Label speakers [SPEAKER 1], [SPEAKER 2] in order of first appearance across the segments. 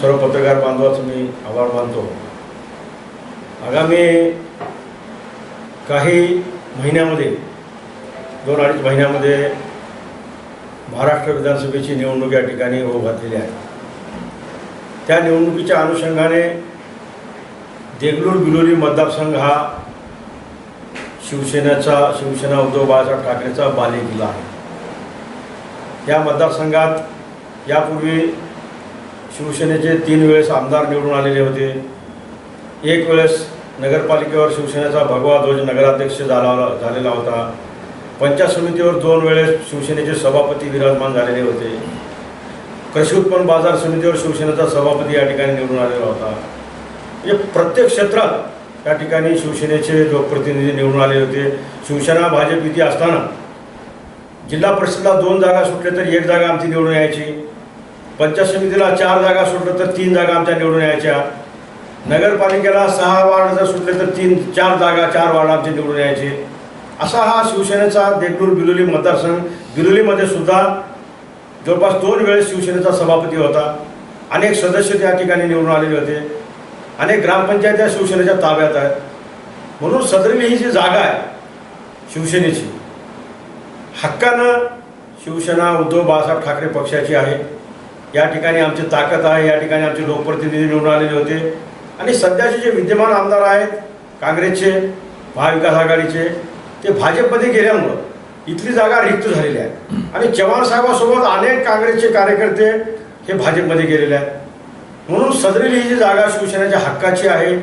[SPEAKER 1] सर्व पत्रकार बांधवाचं मी आभार मानतो. आगामी काही महिन्यामध्ये दोन अडीच महिन्यामध्ये महाराष्ट्र विधानसभेची निवडणूक या ठिकाणी होऊ घातलेली आहे. त्या निवडणुकीच्या अनुषंगाने देगलूर बिलोली मतदारसंघ हा शिवसेनेचा शिवसेना उद्धव बाळासाहेब ठाकरेचा बालेकिल्ला आहे. या मतदारसंघात यापूर्वी शिवसेनेचे तीन वेळेस आमदार निवडून आलेले होते. एक वेळेस नगरपालिकेवर शिवसेनेचा भगवा ध्वज नगराध्यक्ष झाला झालेला होता. पंचायत समितीवर दोन वेळेस शिवसेनेचे सभापती विराजमान झालेले होते. कृषी उत्पन्न बाजार समितीवर शिवसेनेचा सभापती या ठिकाणी निवडून आलेला होता. म्हणजे प्रत्येक क्षेत्रात या ठिकाणी शिवसेनेचे लोकप्रतिनिधी निवडून आले होते. शिवसेना भाजप युती असताना जिल्हा परिषदला दोन जागा सुटल्या तर एक जागा आमची निवडून यायची. पंचायत समितीला चार जागा सुटल्या तर तीन जागा आमच्या निवडून यायच्या. नगरपालिकेला सहा वार्ड जर सुटले तर तीन चार जागा चार वार्ड आमचे निवडून यायचे. असा हा शिवसेनेचा देगलूर बिलोली मतदारसंघ बिलोलीमध्ये सुद्धा जवळपास दोन वेळेस शिवसेनेचा सभापती होता. अनेक सदस्य त्या ठिकाणी निवडून आलेले होते. अनेक ग्रामपंचायत या शिवसेनेच्या ताब्यात आहेत. म्हणून सदरवी ही जी जागा आहे शिवसेनेची हक्कानं शिवसेना उद्धव बाळासाहेब ठाकरे पक्षाची आहे. या ठिकाणी आमची ताकद आहे या ठिकाणी आमचे लोकप्रतिनिधी निवडून आलेले होते. आणि सध्याचे जे विद्यमान आमदार आहेत काँग्रेसचे महाविकास आघाडीचे ते भाजपमध्ये गेल्यामुळं इथली जागा रिक्त झालेली आहे. आणि चव्हाण साहेबासोबत अनेक काँग्रेसचे कार्यकर्ते हे भाजपमध्ये गेलेले आहेत. म्हणून सदरेली ही जी जागा शिवसेनेच्या हक्काची आहे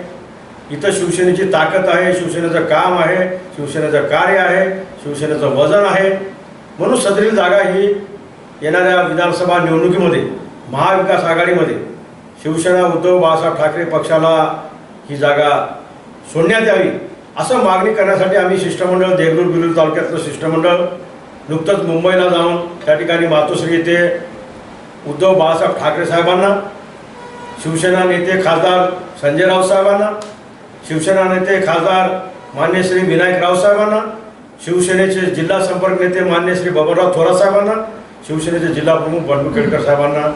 [SPEAKER 1] इथं शिवसेनेची ताकद आहे शिवसेनेचं काम आहे शिवसेनेचं कार्य आहे शिवसेनेचं वजन आहे. म्हणून सदरील जागा ही येणाऱ्या विधानसभा निवडणुकीमध्ये महाविकास आघाडीमध्ये शिवसेना उद्धव बाळासाहेब ठाकरे पक्षाला ही जागा सोडण्यात यावी असं मागणी करण्यासाठी आम्ही शिष्टमंडळ देगलूर बिरूर तालुक्यातलं शिष्टमंडळ नुकतंच मुंबईला जाऊन त्या ठिकाणी मातोश्री येथे उद्धव बाळासाहेब ठाकरे साहेबांना शिवसेना नेते खासदार संजय राऊत साहेबांना शिवसेना नेते खासदार मान्य श्री विनायक राव साहेबांना शिवसेनेचे जिल्हा संपर्क नेते मान्य श्री बबनराव थोरात साहेबांना शिवसेनेचे जिल्हा प्रमुख बंडू खेडकर साहेबांना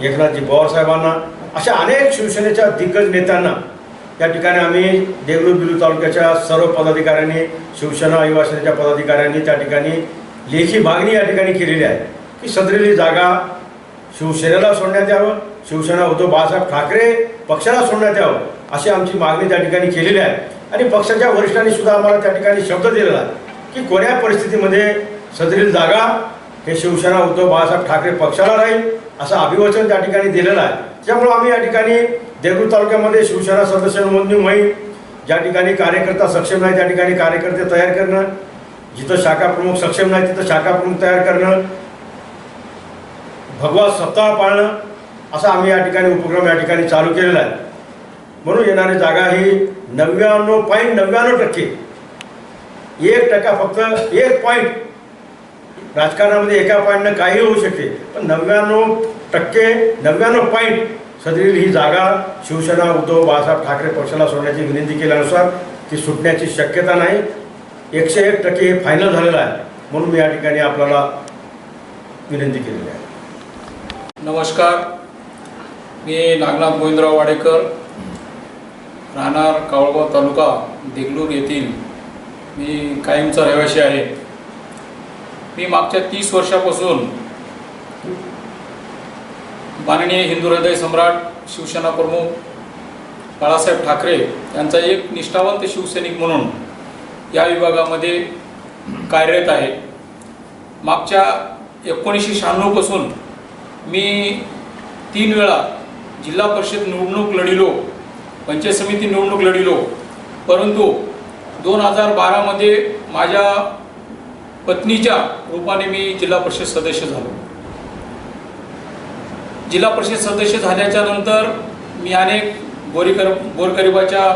[SPEAKER 1] एकनाथजी पवारसाहेबांना अशा अनेक शिवसेनेच्या दिग्गज नेत्यांना या ठिकाणी आम्ही देगलूर बिलू तालुक्याच्या सर्व पदाधिकाऱ्यांनी शिवसेना युवा सेनेच्या पदाधिकाऱ्यांनी त्या ठिकाणी लेखी मागणी या ठिकाणी केलेली आहे की सदरेली जागा शिवसेनेला सोडण्यात यावं शिवसेना उद्धव बाळासाहेब ठाकरे पक्षाला सोडण्यात यावं अशी आमची मागणी त्या ठिकाणी केलेली आहे. आणि पक्षाच्या वरिष्ठांनी सुद्धा आम्हाला त्या ठिकाणी शब्द दिलेला आहे की कोण्या परिस्थितीमध्ये सदरील जागा हे शिवसेना उद्धव बाळासाहेब ठाकरे पक्षाला राहील असं अभिवचन त्या ठिकाणी दिलेलं आहे. त्यामुळं आम्ही या ठिकाणी देगलूर तालुक्यामध्ये शिवसेना सदस्य नोंदणी मोहीम ज्या ठिकाणी कार्यकर्ता सक्षम नाही त्या ठिकाणी कार्यकर्ते तयार करणं जिथं शाखा प्रमुख सक्षम नाही तिथं शाखा प्रमुख तयार करणं भगवा सप्ताह पाळणं असा आम्ही या ठिकाणी उपक्रम या ठिकाणी चालू केलेला आहे. म्हणून येणारी जागा ही नव्याण्णव पॉईंट नव्याण्णव टक्के. एक टक्का फक्त एक पॉईंट राजकारणामध्ये एका पॉईंटनं काही होऊ शकते पण नव्याण्णव टक्के नव्याण्णव पॉईंट सदरील ही जागा शिवसेना उद्धव बाळासाहेब ठाकरे पक्षाला सोडण्याची विनंती केल्यानुसार ती सुटण्याची शक्यता नाही. एकशे एक टक्के हे फायनल झालेलं आहे. म्हणून मी या ठिकाणी आपल्याला विनंती केलेली आहे.
[SPEAKER 2] नमस्कार. मी नागनाथ गोविंदराव वाडेकर. राहणार कावळगाव तालुका देगलूर येथील. मी कायमचा रहिवासी आहे. मी मागच्या तीस वर्षापासून माननीय हिंदू हृदय सम्राट शिवसेना प्रमुख बाळासाहेब ठाकरे यांचा एक निष्ठावंत शिवसैनिक म्हणून या विभागामध्ये कार्यरत आहे. मागच्या एकोणीसशे शहाण्णवपासून मी तीन वेळा जिल्हा परिषद निवडणूक लढिलो पंचायत समिती निवडणूक लढिलो परंतु दोन हजार बारामध्ये माझ्या पत्नीच्या रूपाने मी जिल्हा परिषद सदस्य झालो. जिल्हा परिषद सदस्य झाल्याच्यानंतर मी अनेक गोरीकर गोरगरिबाच्या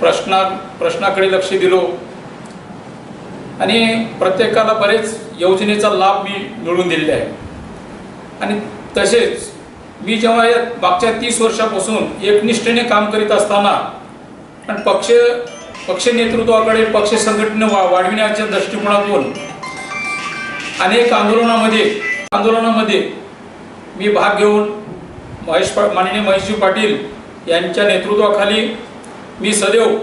[SPEAKER 2] प्रश्ना प्रश्नाकडे लक्ष दिलो. आणि प्रत्येकाला बरेच योजनेचा लाभ मी मिळवून दिलेला आहे. आणि तसेच मी जेव्हा मागच्या तीस वर्षापासून एकनिष्ठेने काम करीत असताना आणि पक्ष पक्ष नेतृत्वाकडे पक्ष संघटना वा वाढविण्याच्या दृष्टिकोनातून अनेक आंदोलनामध्ये आंदोलनामध्ये मी भाग घेऊन महेश पा माननीय महेशजी पाटील यांच्या नेतृत्वाखाली मी सदैव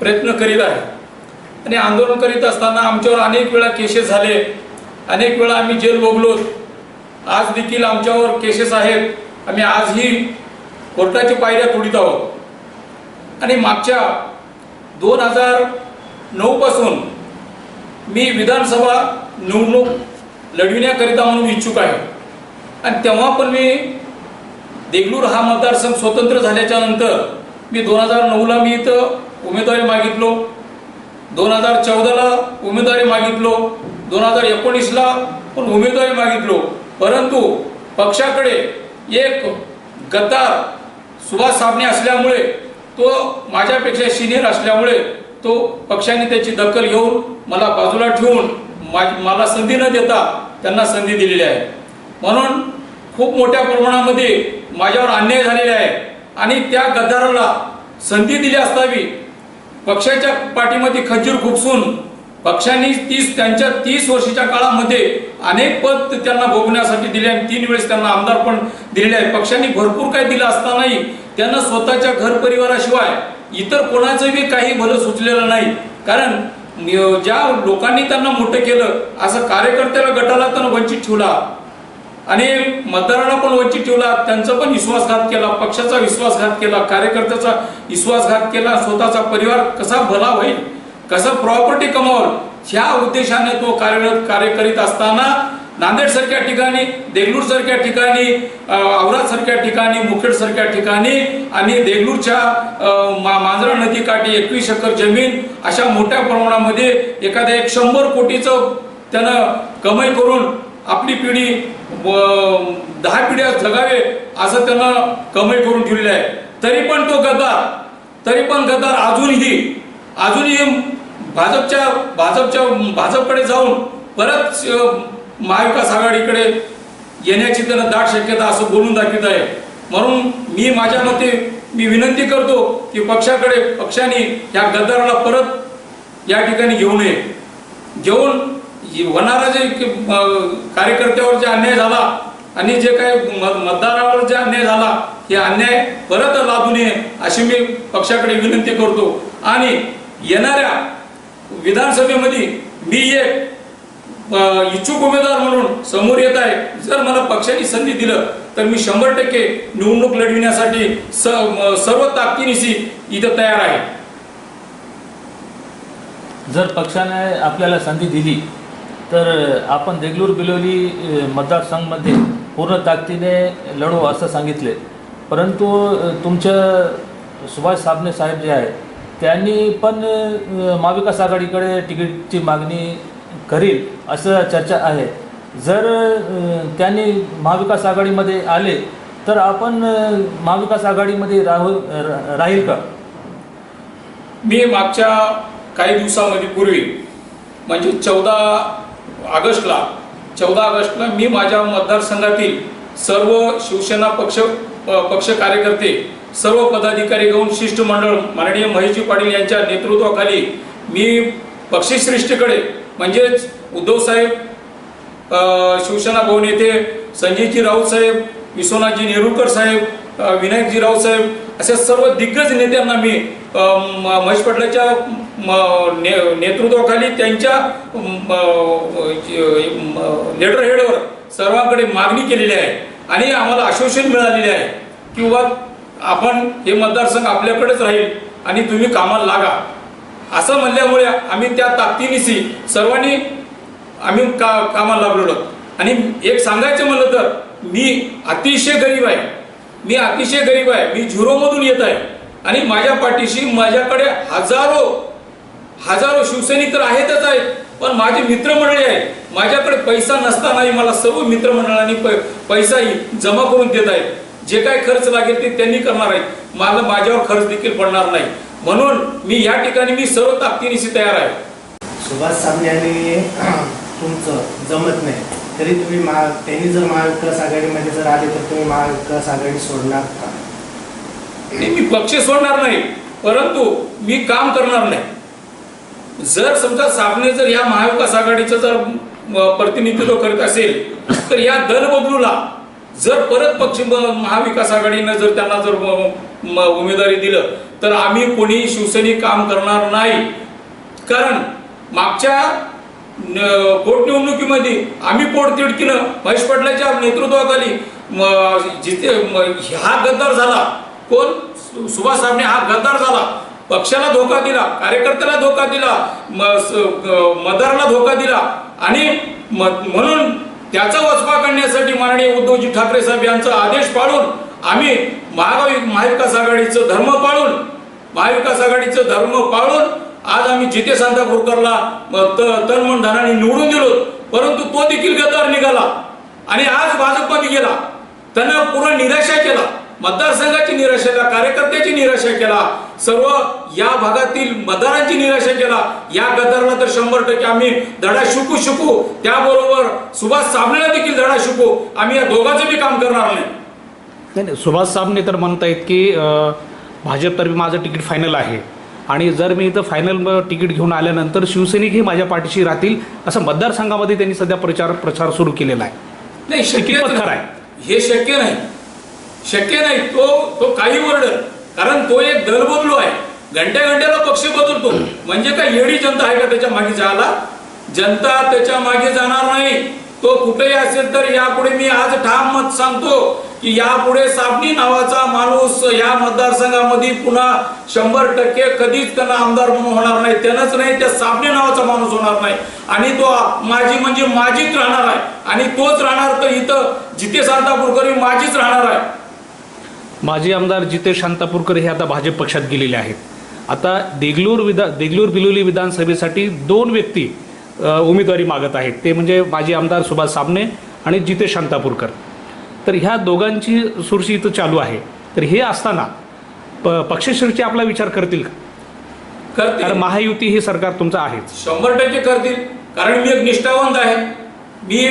[SPEAKER 2] प्रयत्न करीत आहे. आणि आंदोलन करीत असताना आमच्यावर अनेक वेळा केसेस झाले. अनेक वेळा आम्ही जेल भोगलो. आज देखील आमच्यावर केसेस आहेत. आम्ही आजही कोर्टाच्या पायऱ्या तोडीत आहोत. आणि मागच्या दोन हजार नऊपासून मी विधानसभा निवडणूक लढविण्याकरिता म्हणून इच्छुक आहे. आणि तेव्हा पण मी देगलूर हा मतदारसंघ स्वतंत्र झाल्याच्यानंतर मी दोन हजार नऊला मी इथं उमेदवारी मागितलो. दोन हजार चौदाला उमेदवारी मागितलो. दोन हजार एकोणीसला पण उमेदवारी मागितलो. परंतु पक्षाकडे एक गद्दार सुभाष साबणे असल्यामुळे तो माझ्यापेक्षा सिनियर असल्यामुळे तो पक्षाने त्याची दखल घेऊन मला बाजूला ठेवून मा- मला संधी न देता त्यांना संधी दिलेली आहे. म्हणून खूप मोठ्या प्रमाणामध्ये माझ्यावर अन्याय झालेला आहे आणि त्या गद्दाराला संधी दिली असावी पक्षाच्या पाठीमध्ये खंजीर खुपसून पक्षांनी तीस त्यांच्या तीस वर्षाच्या काळामध्ये अनेक पद त्यांना भोगण्यासाठी दिले आणि तीन वेळेस त्यांना आमदार पण दिलेले आहे पक्षांनी भरपूर काही दिलं असतानाही त्यांना स्वतःच्या घर परिवाराशिवाय इतर कोणाचंही काही भलं सुचलेलं नाही. कारण ज्या लोकांनी त्यांना मोठं केलं असं कार्यकर्त्याला गटाला त्यांना वंचित ठेवला. आणि मतदारांना पण वंचित ठेवला. त्यांचा पण विश्वासघात केला. पक्षाचा विश्वासघात केला. कार्यकर्त्याचा विश्वासघात केला. स्वतःचा परिवार कसा भला होईल? कसं प्रॉपर्टी कमावल? ह्या उद्देशाने तो कार्यरत कार्य करीत असताना नांदेड सारख्या ठिकाणी देगलूर सारख्या ठिकाणी औराद सारख्या ठिकाणी मुखेड सारख्या ठिकाणी आणि देगलूरच्या मा- मांजरा नदीकाठी एकवीस एकर जमीन अशा मोठ्या प्रमाणामध्ये एखाद्या एक शंभर कोटीचं त्यानं कमाई करून आपली पिढी दहा पिढ्या जगावे असं त्यानं कमाई करून ठेवलेलं आहे. तरी पण तो गद्दार तरी पण गद्दार अजूनही अजूनही भाजपच्या भाजपच्या भाजपकडे जाऊन परत महाविकास आघाडीकडे येण्याची त्यांना दाट शक्यता असं बोलून दाखवित आहे. म्हणून मी माझ्या मते मी विनंती करतो की पक्षाकडे पक्षाने या गद्दाराला परत या ठिकाणी घेऊ नये. घेऊन होणारा जे कार्यकर्त्यावर जे अन्याय झाला आणि जे काही मतदारावर जे अन्याय झाला हे अन्याय परत लादू नये अशी मी पक्षाकडे विनंती करतो. आणि येणाऱ्या विधानसभेमध्ये मी एक इच्छुक उमेदवार म्हणून समोर येत आहे. जर मला पक्षाने संधी दिलं तर मी शंभर टक्के निवडणूक लढविण्यासाठी सर्व ताकदीनिशी इथं तयार आहे.
[SPEAKER 3] जर पक्षाने आपल्याला संधी दिली तर आपण देगलूर बिलोली मतदारसंघमध्ये पूर्ण ताकदीने लढू असं सांगितले. परंतु तुमच्या सुभाष साबणे साहेब जे आहेत त्यांनी पण महाविकास आघाडीकडे तिकीटची मागणी करील असं चर्चा आहे. जर त्यांनी महाविकास आघाडीमध्ये आले तर आपण महाविकास आघाडीमध्ये राहू रा- राहील का?
[SPEAKER 2] मी मागच्या काही दिवसामध्ये पूर्वी म्हणजे चौदा ऑगस्टला चौदा ऑगस्टला मी माझ्या मतदारसंघातील सर्व शिवसेना पक्ष पक्ष कार्यकर्ते सर्व पदाधिकारी घेऊन शिष्टमंडळ माननीय महेशजी पाटील यांच्या नेतृत्वाखाली मी पक्षश्रेष्ठीकडे म्हणजेच उद्धव साहेब शिवसेना भवन येथे संजयजी राऊत साहेब विश्वनाथजी नेरुरकर साहेब विनायकजी राऊत साहेब अशा सर्व दिग्गज नेत्यांना मी म- महेश पाटलाच्या म- ने- नेतृत्वाखाली त्यांच्या लेटर हेडवर सर्वांकडे मागणी केलेली आहे. आणि आम्हाला आश्वासन मिळालेले आहे. किंवा आपण हे मतदारसंघ आपल्याकडेच राहील आणि तुम्ही कामाला लागा. असं म्हणल्यामुळे आम्ही त्या ताकदीनिशी सर्वांनी आम्ही का कामाला लागलेलो. आणि एक सांगायचं म्हणलं तर मी अतिशय गरीब आहे. मी अतिशय गरीब आहे. मी झिरोमधून येत आहे. आणि माझ्या पाठीशी माझ्याकडे हजारो हजारो शिवसैनिक तर आहेतच आहेत पण माझे मित्रमंडळी आहेत. माझ्याकडे पैसा नसतानाही मला सर्व मित्रमंडळांनी पै- पैसाही जमा करून देत आहेत. जे काय खर्च लागेल ते त्यांनी करणार आहेत. मला माझ्यावर खर्च देखील पडणार नाही. म्हणून मी या ठिकाणी मी सर्व ताकदीनिशी तयार आहे.
[SPEAKER 4] सुभाष साबणे आणि तुमचं जमत नाही. तरी तुम्ही महा त्यांनी जर महाविकास आघाडीमध्ये जर आले तर तुम्ही महाविकास आघाडी सोडणार का?
[SPEAKER 2] आणि मी पक्ष सोडणार नाही. परंतु मी काम करणार नाही. जर समजा साबणे जर या महाविकास आघाडीचं जर प्रतिनिधित्व करत असेल तर या दल बदलूला जर परत पक्ष महाविकास आघाडीनं जर त्यांना जर उमेदवारी दिलं तर आम्ही कोणी शिवसैनिक काम करणार नाही. कारण मागच्या पोटनिवडणुकीमध्ये आम्ही पोटतिडकीनं महेश पटलाच्या नेतृत्वाखाली जिथे म- हा गद्दार झाला. कोण? सु- सुभाष साहेबने हा गद्दार झाला. पक्षाला धोका दिला कार्यकर्त्याला धोका दिला म- धोका दिला. आणि म- म्हणून त्याचा वचपा करण्यासाठी माननीय उद्धवजी ठाकरे साहेब यांचा आदेश पाळून आम्ही महागावी महाविकास आघाडीचं धर्म पाळून महाविकास आघाडीचं धर्म पाळून आज आम्ही जिथे सांतापूरकरला तन मन धनाने निवडून दिलो परंतु तो देखील गद्दार निघाला. आणि आज भाजपमध्ये गेला. त्यांना पूर्ण निराशा केला. मतदारसंघाची निराशा केला कार्यकर्त्याची निराशा केला. सर्व या भागातील मतदारांची निराशा केला. या गद्दारला तर शंभर टक्के आम्ही धडा शिकू शिकू त्याबरोबर सुभाष साबणेला देखील धडा शिकू. आम्ही या दोघांचं बी काम करणार नाही.
[SPEAKER 5] नाही नाही सुभाष साबणे तर म्हणत आहेत की भाजपतर्फे माझं तिकीट फायनल आहे. आणि जर मी इथं फायनल तिकीट घेऊन आल्यानंतर शिवसैनिकही माझ्या पाठीशी राहतील असं मतदारसंघामध्ये त्यांनी सध्या प्रचार प्रचार सुरू केलेला आहे.
[SPEAKER 2] नाही शक्य
[SPEAKER 5] आहे?
[SPEAKER 2] हे शक्य नाही. शक्य नाही तो तो काही वर्डर कारण तो एक दल बदलू आहे. घंट्या घंट्याला पक्ष बदलतो. म्हणजे काय येडी जनता आहे का त्याच्यामागे जायला? जनता त्याच्यामागे जाणार नाही. तो कुठेही असेल तर यापुढे मी आज ठाम मत सांगतो की यापुढे साबणी नावाचा माणूस या मतदारसंघामध्ये पुन्हा शंभर टक्के कधीच त्यांना आमदार म्हणून होणार नाही. त्यानंच नाही त्या साबणे नावाचा माणूस होणार नाही. आणि तो माझी म्हणजे माझीच राहणार आहे. आणि तोच राहणार तर इथं जिथे सांतापूरकरी माझीच राहणार आहे.
[SPEAKER 5] माजी आमदार जितेश शांतापूरकर हे आता भाजप पक्षात गेलेले आहेत. आता देगलूर विधा देगलूर बिलोली विधानसभेसाठी दोन व्यक्ती उमेदवारी मागत आहेत. ते म्हणजे माजी आमदार सुभाष साबणे आणि जितेश शांतापूरकर. तर ह्या दोघांची सुरशी इथं चालू आहे. तर हे असताना प पक्षश्रेष्ठी आपला विचार करतील का? कारण
[SPEAKER 2] करते
[SPEAKER 5] महायुती हे सरकार तुमचं आहेच.
[SPEAKER 2] शंभर टक्के करतील. कारण मी एक निष्ठावंत आहे.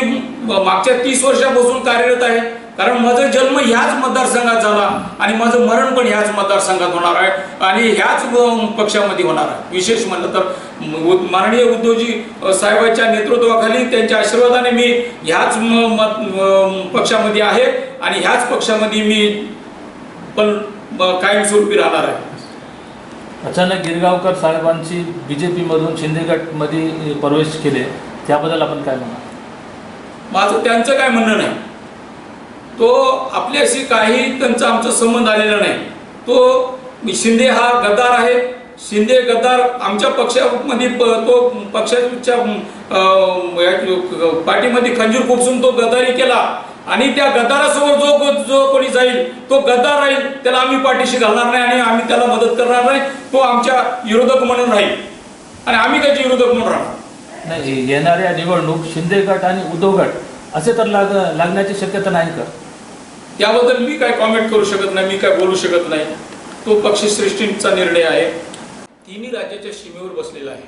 [SPEAKER 2] म- मागच्या तीस वर्षापासून कार्यरत आहे. कारण माझा जन्म ह्याच मतदारसंघात झाला आणि माझं मरण पण ह्याच मतदारसंघात होणार आहे आणि ह्याच पक्षामध्ये होणार आहे. विशेष म्हणलं तर माननीय उद्धवजी साहेबांच्या नेतृत्वाखाली त्यांच्या आशीर्वादाने मी ह्याच पक्षामध्ये आहे आणि ह्याच पक्षामध्ये मी पण कायमस्वरूपी राहणार आहे.
[SPEAKER 3] अचानक गिरगावकर साहेबांची बी जे पीमधून शिंदे गटमध्ये प्रवेश केले त्याबद्दल आपण काय म्हणा
[SPEAKER 2] माझं त्यांचं काय म्हणणं नाही. तो आपल्याशी काही त्यांचा आमचा संबंध आलेला नाही. तो शिंदे हा गद्दार आहे. शिंदे गद्दार आमच्या पक्षामध्ये प- तो पक्षाच्या पार्टीमध्ये पाठीमध्ये खंजीर खुपसून तो गद्दारी केला आणि त्या गद्दारासमोर जो को- जो कोणी जाईल तो गद्दार राहील त्याला आम्ही पाठीशी घालणार नाही आणि आम्ही त्याला मदत करणार नाही. तो आमच्या विरोधक म्हणून राहील. आणि आम्ही त्याचे विरोधक म्हणून राहणार.
[SPEAKER 3] नाही येणाऱ्या निवडणूक शिंदे गट आणि उद्धव गट असे तर लाग लागण्याची शक्यता नाही का?
[SPEAKER 2] त्याबद्दल मी काय कॉमेंट करू शकत नाही मी काय बोलू शकत नाही. तो पक्षश्रेष्ठींचा निर्णय आहे. तिन्ही राज्याच्या सीमेवर बसलेला आहे.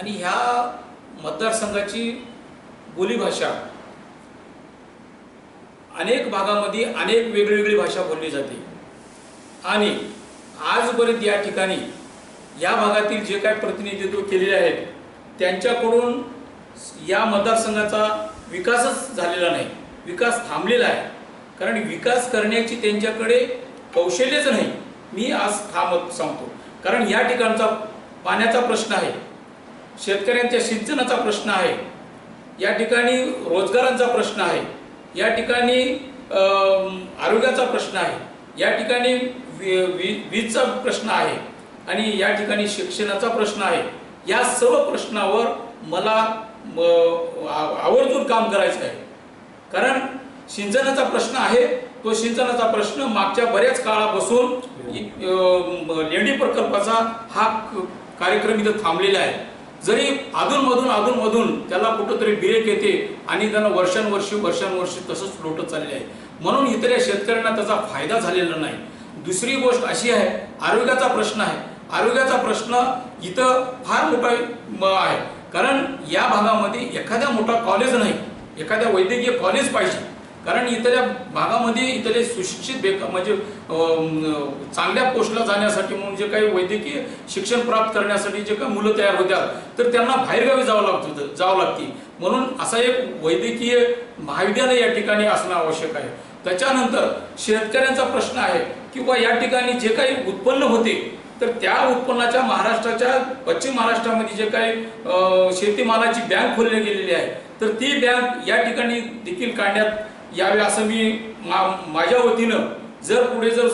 [SPEAKER 2] आणि ह्या मतदारसंघाची बोलीभाषा अनेक भागामध्ये अनेक वेगळी भाषा बोलली जाते. आणि आजपर्यंत या ठिकाणी या भागातील जे काय प्रतिनिधित्व केलेले आहेत त्यांच्याकडून या मतदारसंघाचा विकासच झालेला नाही. विकास थांबलेला आहे. कारण विकास करण्याची त्यांच्याकडे कौशल्यच नाही. मी आज थांबत सांगतो. कारण या ठिकाणचा पाण्याचा प्रश्न आहे. शेतकऱ्यांच्या सिंचनाचा प्रश्न आहे. या ठिकाणी रोजगारांचा प्रश्न आहे. या ठिकाणी आरोग्याचा प्रश्न आहे. या ठिकाणी वीजचा प्रश्न आहे. आणि या ठिकाणी शिक्षणाचा प्रश्न आहे. या सर्व प्रश्नावर मला आवर्जून काम करायचं आहे. कारण सिंचनाचा प्रश्न आहे तो सिंचनाचा प्रश्न मागच्या बऱ्याच काळापासून अ, लेंडी प्रकल्पाचा हा कार्यक्रम इथं थांबलेला आहे. जरी अधूनमधून अधूनमधून त्याला कुठंतरी ब्रेक येते आणि त्यांना वर्षानुवर्षी वर्षानुवर्षी तसंच लोटत चालले आहे. म्हणून इतर शेतकऱ्यांना त्याचा फायदा झालेला नाही. दुसरी गोष्ट अशी आहे आरोग्याचा प्रश्न आहे. आरोग्याचा प्रश्न इथं फार मोठा आहे. कारण या भागामध्ये एखाद्या मोठा कॉलेज नाही. एखाद्या वैद्यकीय कॉलेज पाहिजे. कारण इथल्या भागामध्ये इथले सुशिक्षित बेका म्हणजे चांगल्या पोस्टला जाण्यासाठी म्हणून जे काही वैद्यकीय शिक्षण प्राप्त करण्यासाठी जे काही मुलं तयार होत्यात तर त्यांना बाहेरगावी जावं लागत होतं जावं लागते. म्हणून असा एक वैद्यकीय महाविद्यालय या ठिकाणी असणं आवश्यक आहे. त्याच्यानंतर शेतकऱ्यांचा प्रश्न आहे किंवा या ठिकाणी जे काही उत्पन्न होते तर त्या उत्पन्नाच्या महाराष्ट्राच्या पश्चिम महाराष्ट्रामध्ये जे काही शेतीमालाची बँक खोलली गेलेली आहे. तर ती बँक या ठिकाणी देखील काढण्यात यावे असं मी मा- माझ्या वतीनं जर पुढे जर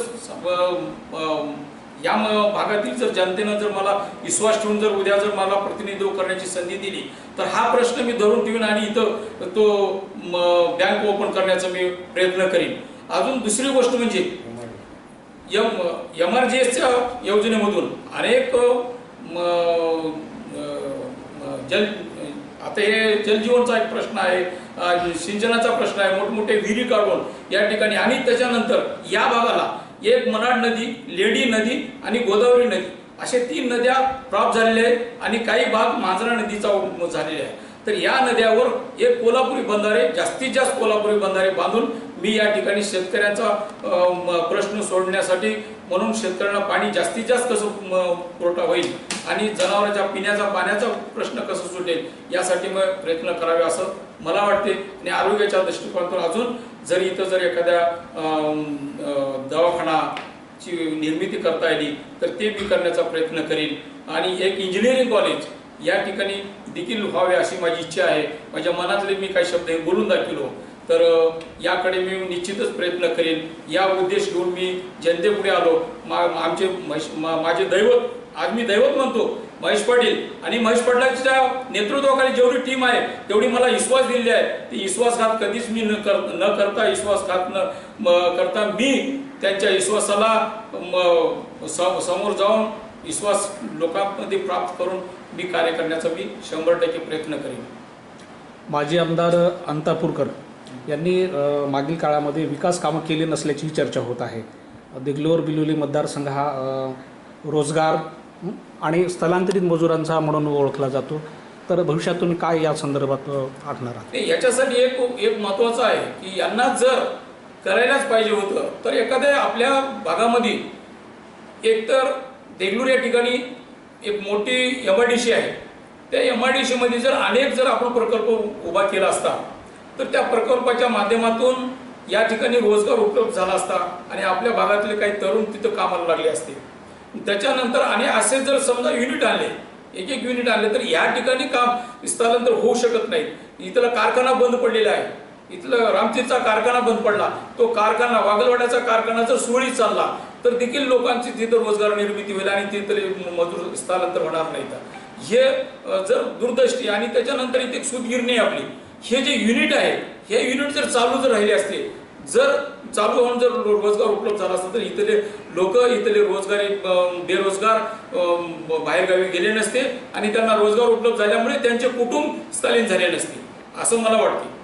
[SPEAKER 2] या भागातील जर जनतेनं जर मला विश्वास ठेवून जर उद्या जर मला प्रतिनिधित्व करण्याची संधी दिली तर हा प्रश्न मी धरून ठेवीन आणि इथं तो बँक ओपन करण्याचा मी प्रयत्न करीन. अजून दुसरी गोष्ट म्हणजे एम यम आर जी एसच्या योजनेमधून अनेक जल आता हे जलजीवनचा एक प्रश्न आहे सिंचनाचा प्रश्न आहे मोठमोठे विहिरी काढून या ठिकाणी आणि त्याच्यानंतर या भागाला एक मराड नदी लेडी नदी आणि गोदावरी नदी असे तीन नद्या प्राप्त झालेल्या आहेत आणि काही भाग मांजरा नदीचा उप- झालेला आहे. तर या नद्यावर एक कोल्हापुरी बंधारे जास्तीत जास्त कोल्हापुरी बंधारे बांधून मी या ठिकाणी शेतकऱ्यांचा प्रश्न सोडण्यासाठी म्हणून शेतकऱ्यांना पाणी जास्तीत जास्त कसं पुरवठा होईल आणि जनावरांच्या पिण्याचा पाण्याचा प्रश्न कसं सुटेल यासाठी मग प्रयत्न करावे असं मला वाटते. आणि आरोग्याच्या दृष्टिकोनातून अजून जर इथं जर एखाद्या दवाखानाची निर्मिती करता आली तर ते मी करण्याचा प्रयत्न करीन. आणि एक इंजिनिअरिंग कॉलेज या ठिकाणी देखील व्हावे अशी माझी इच्छा आहे. माझ्या मनातले मी काही शब्द हे बोलून दाखविलो तर याकडे मी निश्चितच प्रयत्न करेन. या उद्देश घेऊन मी जनतेपुढे आलो. मा आमचे मा- माझे दैवत आज मी दैवत म्हणतो महेश पाटील. आणि महेश पाटलाच्या नेतृत्वाखाली जेवढी टीम आहे तेवढी मला विश्वास दिलेली आहे. ती विश्वासघात कधीच मी न कर न करता विश्वासघात न करता मी त्यांच्या विश्वासाला म- समोर जाऊन विश्वास लोकांमध्ये प्राप्त करून मी कार्य करण्याचा मी शंभर टक्के प्रयत्न करेन.
[SPEAKER 5] माजी आमदार अंतापूरकर यांनी मागील काळामध्ये विकास कामं केली नसल्याची चर्चा होत आहे. देगलोर बिलोली मतदारसंघ हा रोजगार आणि स्थलांतरित मजुरांचा म्हणून ओळखला जातो. तर भविष्यातून काय या संदर्भात आखणार आहात
[SPEAKER 2] याच्यासाठी एक एक महत्वाचं आहे की यांना जर करायलाच पाहिजे होतं तर एखाद्या आपल्या भागामध्ये एकतर देगलूर या ठिकाणी एक मोठी एम आय डी सी आहे. त्या एम आय डी सीमध्ये जर अनेक जर आपण प्रकल्प उभा केला असता तर त्या प्रकल्पाच्या माध्यमातून या ठिकाणी रोजगार उपलब्ध झाला असता आणि आपल्या भागातले काही तरुण तिथं कामाला लागले असते. त्याच्यानंतर आणि असे जर समजा युनिट आणले एक एक युनिट आणले तर या ठिकाणी काम स्थलांतर होऊ शकत नाही. इथला कारखाना बंद पडलेला आहे. इथलं रामतीरचा कारखाना बंद पडला. तो कारखाना वागलवाड्याचा कारखाना जर सुरळीत चालला तर देखील लोकांची तिथं रोजगार निर्मिती होईल आणि तिथले मजूर स्थलांतर होणार नाही हे जर दूरदृष्टी आणि त्याच्यानंतर इथे सुदगिरणी सूतगिरणी आपली. हे जे युनिट आहे हे युनिट जर चालू जर राहिले असते जर चालू होऊन जर रोजगार उपलब्ध झाला असता तर इथले लोक इथले रोजगारी बेरोजगार बाहेरगावी गेले नसते आणि त्यांना रोजगार उपलब्ध झाल्यामुळे त्यांचे कुटुंब स्थलीन झाले नसते असं मला वाटते.